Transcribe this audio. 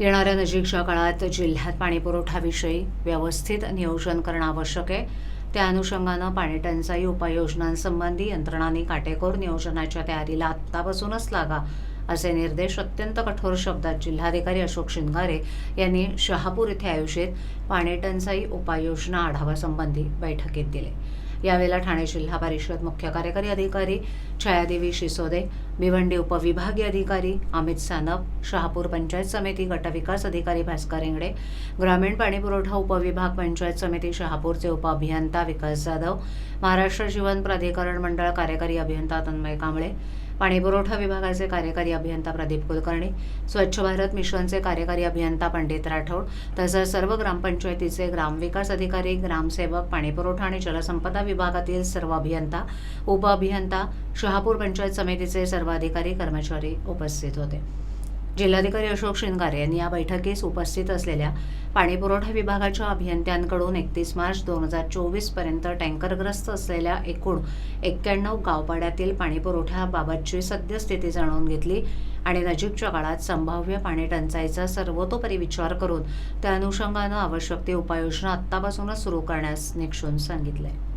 येणाऱ्या नजीकच्या काळात जिल्ह्यात पाणीपुरवठाविषयी व्यवस्थित नियोजन करणं आवश्यक आहे. त्या अनुषंगानं पाणीटंचाई उपाययोजनांसंबंधी यंत्रणांनी काटेकोर नियोजनाच्या तयारीला आत्तापासूनच लागा असे निर्देश अत्यंत कठोर शब्दात जिल्हाधिकारी अशोक शिंगारे यांनी शहापूर येथे आयोजित पाणीटंचाई उपाययोजना आढावासंबंधी बैठकीत दिले. यावेळेला ठाणे जिल्हा परिषद मुख्य कार्यकारी अधिकारी छायादेवी शिसोदे भिवंडी उपविभागीय अधिकारी अमित सानप शहापूर पंचायत समिती गटविकास अधिकारी भास्कर इंगडे ग्रामीण पाणीपुरवठा उपविभाग पंचायत समिती शहापूरचे उपअभियंता विकास जाधव महाराष्ट्र जीवन प्राधिकरण मंडळ कार्यकारी अभियंता तन्मय कांबळे पाणीपुरवठा विभागाचे कार्यकारी अभियंता प्रदीप कुलकर्णी स्वच्छ भारत मिशनचे कार्यकारी अभियंता पंडित राठोड तसंच सर्व ग्रामपंचायतीचे ग्रामविकास अधिकारी ग्रामसेवक पाणीपुरवठा आणि जलसंपदा विभागातील सर्व अभियंता उपअभियंता शहापूर पंचायत समितीचे सर्व अधिकारी कर्मचारी उपस्थित होते. जिल्हाधिकारी अशोक शिंगारे यांनी या बैठकीस उपस्थित असलेल्या पाणीपुरवठा विभागाच्या अभियंत्यांकडून एकतीस मार्च दोन हजार चोवीसपर्यंत टँकरग्रस्त असलेल्या एकूण एक्क्याण्णव गावपाड्यातील पाणीपुरवठ्याबाबतची सद्यस्थिती जाणून घेतली आणि नजीकच्या काळात संभाव्य पाणी टंचाईचा सर्वतोपरी विचार करून त्या अनुषंगानं आवश्यक ती उपाययोजना आत्तापासूनच सुरू करण्यास निक्षून सांगितलंय.